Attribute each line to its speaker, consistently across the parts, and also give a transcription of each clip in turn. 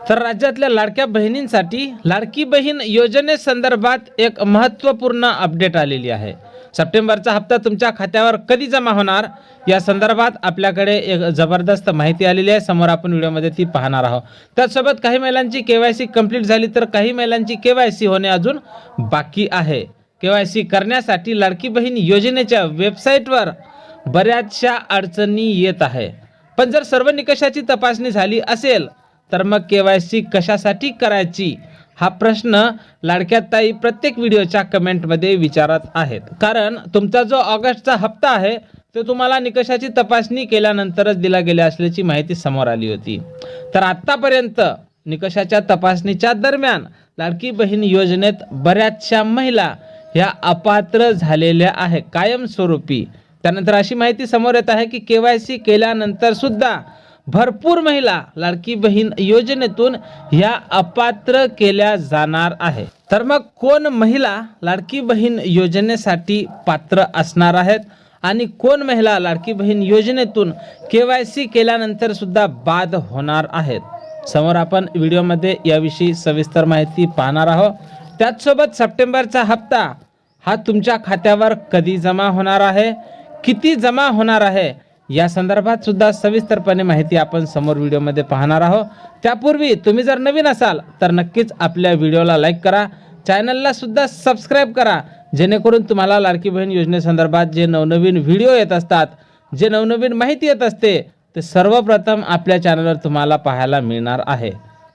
Speaker 1: तर राज्यातल्या लाडक्या बहिणींसाठी लाडकी बहीण योजनेसंदर्भात एक महत्त्वपूर्ण अपडेट आलेली आहे. सप्टेंबरचा हप्ता तुमच्या खात्यावर कधी जमा होणार? या संदर्भात आपल्याकडे एक जबरदस्त माहिती आलेली आहे. समोर आपण व्हिडिओमध्ये ती पाहणार आहोत. त्याचसोबत काही महिलांची के वाय सी कंप्लीट झाली तर काही महिलांची के वाय सी होणे अजून बाकी आहे. के वाय सी करण्यासाठी लाडकी बहीण योजनेच्या वेबसाईटवर बऱ्याचशा अडचणी येत आहे. पण जर सर्व निकषाची तपासणी झाली असेल तर मग के वाय सी कशासाठी करायची? हा प्रश्न लाडक्या ताई प्रत्येक व्हिडिओच्या कमेंटमध्ये विचारत आहेत. कारण तुमचा जो ऑगस्टचा हप्ता आहे तो तुम्हाला निकषाची तपासणी केल्यानंतरच दिला गेला असल्याची माहिती समोर आली होती. तर आत्तापर्यंत निकषाच्या तपासणीच्या दरम्यान लाडकी बहीण योजनेत बऱ्याचशा महिला ह्या अपात्र झालेल्या आहे कायमस्वरूपी. त्यानंतर अशी माहिती समोर येत आहे की के वाय सी केल्यानंतर सुद्धा भरपूर महिला लाडकी बहीण योजनेतून ह्या अपात्र केल्या जाणार आहे. तर मग कोण महिला लाडकी बहीण योजनेसाठी पात्र असणार आहेत? आणि कोण महिला लाडकी बहीण योजनेतून के वाय सी केल्यानंतर सुद्धा बाद होणार आहेत? समोर आपण व्हिडिओमध्ये याविषयी सविस्तर माहिती पाहणार आहोत. त्याचसोबत सप्टेंबरचा हप्ता हा तुमच्या खात्यावर कधी जमा होणार आहे? किती जमा होणार आहे? या संदर्भात सुद्धा सविस्तरपणे माहिती आपण समोर व्हिडिओमध्ये पाहणार आहोत. त्यापूर्वी तुम्ही जर नवीन असाल तर नक्कीच आपल्या व्हिडिओला लाईक करा. चॅनलला सुद्धा सबस्क्राईब करा. जेणेकरून तुम्हाला लाडकी बहीण योजनेसंदर्भात जे नवनवीन व्हिडिओ येत असतात जे नवनवीन माहिती येत असते ते सर्वप्रथम आपल्या चॅनलवर तुम्हाला पाहायला मिळणार आहे.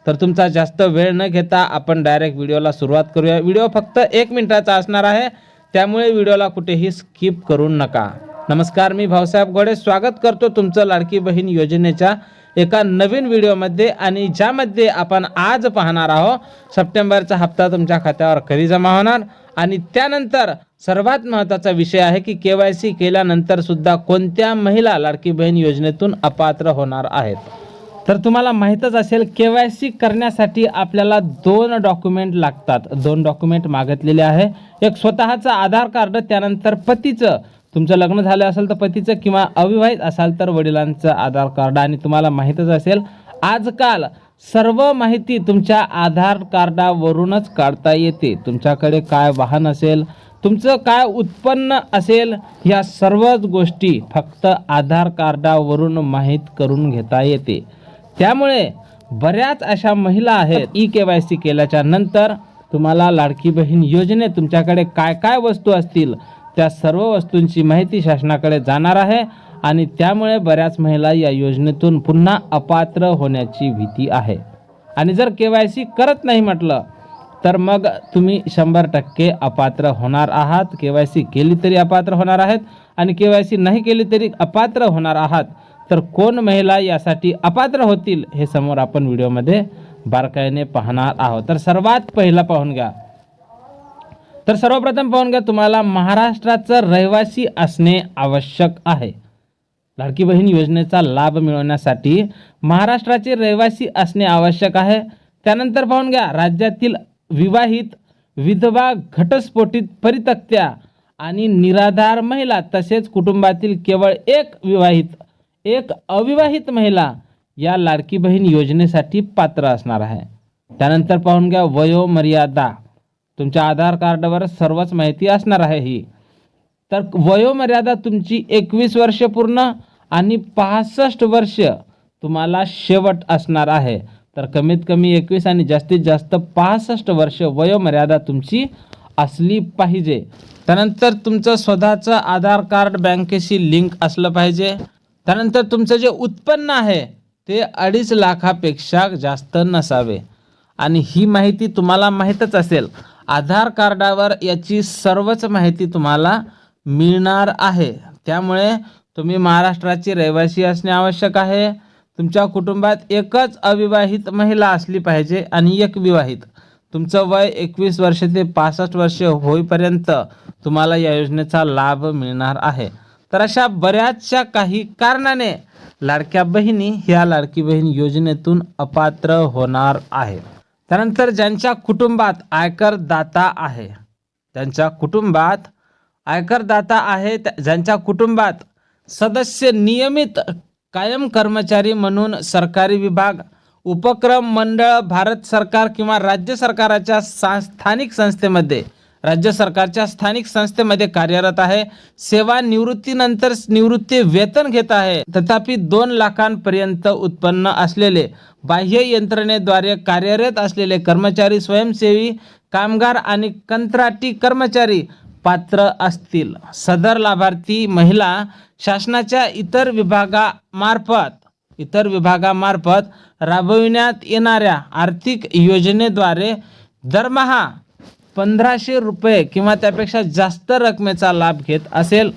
Speaker 1: तर तुमचा जास्त वेळ न घेता आपण डायरेक्ट व्हिडिओला सुरुवात करूया. व्हिडिओ फक्त एक मिनिटाचा असणार आहे. त्यामुळे व्हिडिओला कुठेही स्किप करू नका. नमस्कार मी भाऊसाहेब गोडे स्वागत करतो तुमचं लाडकी बहीण योजनेच्या एका नवीन व्हिडिओमध्ये आणि ज्यामध्ये आपण आज पाहणार आहोत सप्टेंबरचा हप्ता तुमच्या खात्यावर कधी जमा होणार? आणि त्यानंतर सर्वात महत्त्वाचा विषय आहे की के वाय सी केल्यानंतर सुद्धा कोणत्या महिला लाडकी बहीण योजनेतून अपात्र होणार आहेत? तर तुम्हाला माहीतच असेल के वाय सी करण्यासाठी आपल्याला दोन डॉक्युमेंट लागतात. दोन डॉक्युमेंट मागितलेले आहे. एक स्वतःचं आधार कार्ड त्यानंतर पतीचं तुमचं लग्न झालं असेल तर पतीचं किंवा अविवाहित असाल तर वडिलांचं आधार कार्ड आणि तुम्हाला माहीतच असेल आजकाल सर्व माहिती तुमच्या आधार कार्डावरूनच काढता येते. तुमच्याकडे काय वाहन असेल तुमचं काय उत्पन्न असेल या सर्वच गोष्टी फक्त आधार कार्डावरून माहीत करून घेता येते. त्यामुळे बऱ्याच अशा महिला आहेत ई के वाय सी केल्याच्यानंतर तुम्हाला लाडकी बहीण योजनेत तुमच्याकडे काय काय वस्तू असतील त्या सर्व वस्तूंची माहिती शासनाकडे जाणार आहे आणि त्यामुळे बऱ्याच महिला या योजनेतून पुन्हा अपात्र होण्याची भीती आहे. आणि जर के वाय सी करत नाही म्हटलं तर मग तुम्ही शंभर टक्के अपात्र होणार आहात. के वाय सी केली तरी अपात्र होणार आहेत आणि के वाय सी नाही केली तरी अपात्र होणार आहात. तर कोण महिला यासाठी अपात्र होतील हे समोर आपण व्हिडिओमध्ये बारकाईने पाहणार आहोत. तर सर्वात पहिला पाहून घ्या. तर सर्वप्रथम पाहून घ्या तुम्हाला महाराष्ट्राचं रहिवासी असणे आवश्यक आहे. लाडकी बहीण योजनेचा लाभ मिळवण्यासाठी महाराष्ट्राचे रहिवासी असणे आवश्यक आहे. त्यानंतर पाहून घ्या राज्यातील विवाहित विधवा घटस्फोटित परितक्त्या आणि निराधार महिला तसेच कुटुंबातील केवळ एक विवाहित एक अविवाहित महिला या लाडकी बहीण योजनेसाठी पात्र असणार आहे. त्यानंतर पाहून घ्या वयोमर्यादा. तुमच्या आधार कार्डवर सर्वच माहिती असणार आहे ही. तर वयोमर्यादा तुमची एकवीस वर्ष पूर्ण आणि पासष्ट वर्ष तुम्हाला शेवट असणार आहे. तर कमीत कमी एकवीस आणि जास्तीत जास्त पासष्ट वर्ष वयोमर्यादा तुमची असली पाहिजे. त्यानंतर तुमचं स्वतःचं आधार कार्ड बँकेशी लिंक असलं पाहिजे. त्यानंतर तुमचं जे उत्पन्न आहे ते अडीच लाखापेक्षा जास्त नसावे. आणि ही माहिती तुम्हाला माहीतच असेल. आधार कार्डावर याची सर्वच माहिती तुम्हाला मिळणार आहे. त्यामुळे तुम्ही महाराष्ट्राची रहिवासी असणे आवश्यक आहे. तुमच्या कुटुंबात एकच अविवाहित महिला असली पाहिजे आणि एक विवाहित. तुमचं वय एकवीस वर्ष ते पासष्ट वर्ष होईपर्यंत तुम्हाला या योजनेचा लाभ मिळणार आहे. तर अशा बऱ्याचशा काही कारणाने लाडक्या बहिणी ह्या लाडकी बहीण योजनेतून अपात्र होणार आहे. त्यानंतर ज्यांच्या कुटुंबात आयकरदाता आहे त्यांच्या कुटुंबात आयकरदाता आहे त्या- ज्यांच्या कुटुंबात सदस्य नियमित कायम कर्मचारी म्हणून सरकारी विभाग उपक्रम मंडळ भारत सरकार किंवा राज्य सरकाराच्या सा स्थानिक संस्थेमध्ये राज्य सरकारच्या स्थानिक संस्थेमध्ये कार्यरत आहे. सेवा निवृत्तीनंतर निवृत्ती वेतन घेत आहे. तथापि दोन लाखांपर्यंत उत्पन्न असलेले बाह्य यंत्रणेद्वारे कार्यरत असलेले कर्मचारी स्वयंसेवी कामगार आणि कंत्राटी कर्मचारी पात्र असतील. सदर लाभार्थी महिला शासनाच्या इतर विभागामार्फत इतर विभागामार्फत राबविण्यात येणाऱ्या आर्थिक योजनेद्वारे दरमहा पंधराशे रुपये किंवा त्यापेक्षा जास्त रकमेचा लाभ घेत असेल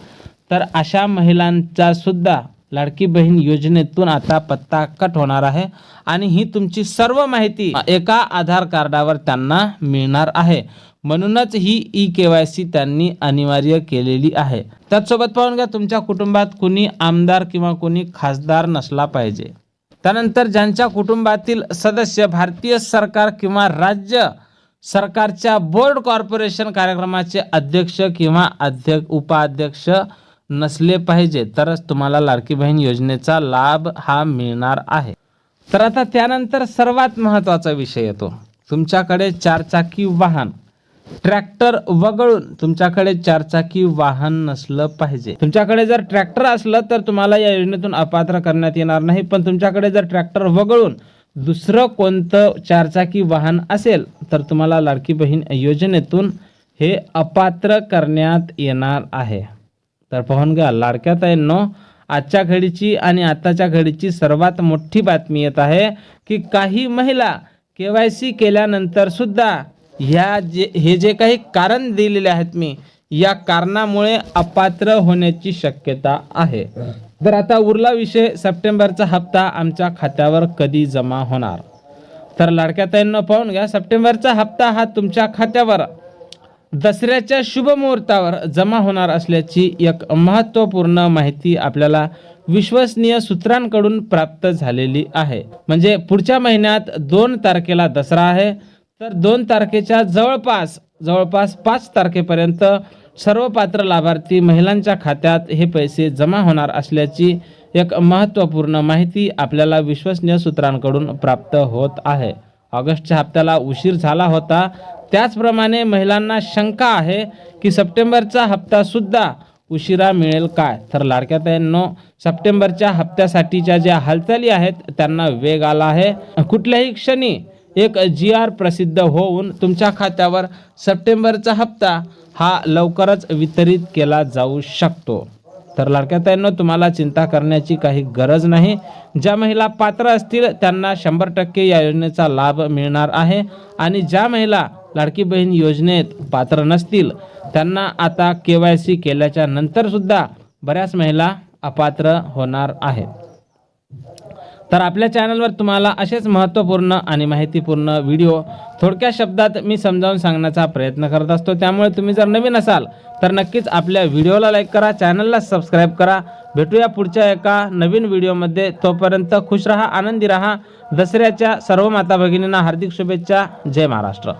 Speaker 1: तर अशा महिलांचा सुद्धा लाडकी बहीण योजनेतून आता पत्ता कट होणार आहे. आणि ही तुमची सर्व माहिती एका आधार कार्डावर त्यांना मिळणार आहे. म्हणूनच ही ई के वाय सी त्यांनी अनिवार्य केलेली आहे. त्याचसोबत पाहून घ्या तुमच्या कुटुंबात कुणी आमदार किंवा कुणी खासदार नसला पाहिजे. त्यानंतर ज्यांच्या कुटुंबातील सदस्य भारतीय सरकार किंवा राज्य सरकारच्या बोर्ड कॉर्पोरेशन कार्यक्रमाचे अध्यक्ष किंवा अध्यक्ष उपाध्यक्ष नसले पाहिजे तरच तुम्हाला लाडकी बहीण योजनेचा लाभ हा मिळणार आहे. तर आता त्यानंतर सर्वात महत्त्वाचा विषय येतो. तुमच्याकडे चारचाकी वाहन ट्रॅक्टर वगळून तुमच्याकडे चारचाकी वाहन नसलं पाहिजे. तुमच्याकडे जर ट्रॅक्टर असलं तर तुम्हाला या योजनेतून अपात्र करण्यात येणार नाही पण तुमच्याकडे जर ट्रॅक्टर वगळून दुसरं कोणतं चारचाकी वाहन असेल तर तुम्हाला लाडकी बहीण योजनेतून हे अपात्र करण्यात येणार आहे. तर पाहून घ्या लाडक्या ताईंनो आजच्या घडीची आणि आताच्या घडीची सर्वात मोठी बातमी येत आहे की काही महिला के वाय सी केल्यानंतर सुद्धा ह्या जे हे जे काही कारण दिलेले आहेत मी या कारणामुळे अपात्र होण्याची शक्यता आहे. तर आता उरला विषय सप्टेंबरचा हप्ता आमच्या खात्यावर कधी जमा होणार? तर लाडक्या ताईंना पाहून घ्या सप्टेंबरचा हप्ता हा तुमच्या खात्यावर दसऱ्याच्या शुभ मुहूर्तावर जमा होणार असल्याची एक महत्त्वपूर्ण माहिती आपल्याला विश्वसनीय सूत्रांकडून प्राप्त झालेली आहे. म्हणजे पुढच्या महिन्यात दोन तारखेला दसरा आहे तर दोन तारखेच्या जवळपास जवळपास पाच तारखेपर्यंत सर्व पात्र लाभार्थी महिलांच्या खात्यात हे पैसे जमा होणार असल्याची एक महत्त्वपूर्ण माहिती आपल्याला विश्वसनीय सूत्रांकडून प्राप्त होत आहे. ऑगस्टच्या हप्त्याला उशीर झाला होता. त्याचप्रमाणे महिलांना शंका आहे की सप्टेंबरचा हप्तासुद्धा उशिरा मिळेल काय? तर लाडक्या ताईंनो सप्टेंबरच्या हप्त्यासाठीच्या ज्या हालचाली आहेत त्यांना वेग आला आहे. कुठल्याही क्षणी एक जी आर प्रसिद्ध होऊन तुमच्या खात्यावर सप्टेंबरचा हप्ता हा लवकरच वितरित केला जाऊ शकतो. तर लाडक्याताईंना तुम्हाला चिंता करण्याची काही गरज नाही. ज्या महिला पात्र असतील त्यांना शंभर टक्के या योजनेचा लाभ मिळणार आहे. आणि ज्या महिला लाडकी बहीण योजनेत पात्र नसतील त्यांना आता के वाय सी केल्याच्या नंतरसुद्धा बऱ्याच महिला अपात्र होणार आहेत. तर आपल्या चॅनलवर तुम्हाला असेच महत्त्वपूर्ण आणि माहितीपूर्ण व्हिडिओ थोडक्या शब्दात मी समजावून सांगण्याचा प्रयत्न करत असतो. त्यामुळे तुम्ही जर नवीन असाल तर नक्कीच आपल्या व्हिडिओला लाईक करा चॅनलला सबस्क्राईब करा. भेटूया पुढच्या एका नवीन व्हिडिओमध्ये. तोपर्यंत खुश रहा आनंदी रहा. दसऱ्याच्या सर्व माता भगिनींना हार्दिक शुभेच्छा. जय महाराष्ट्र.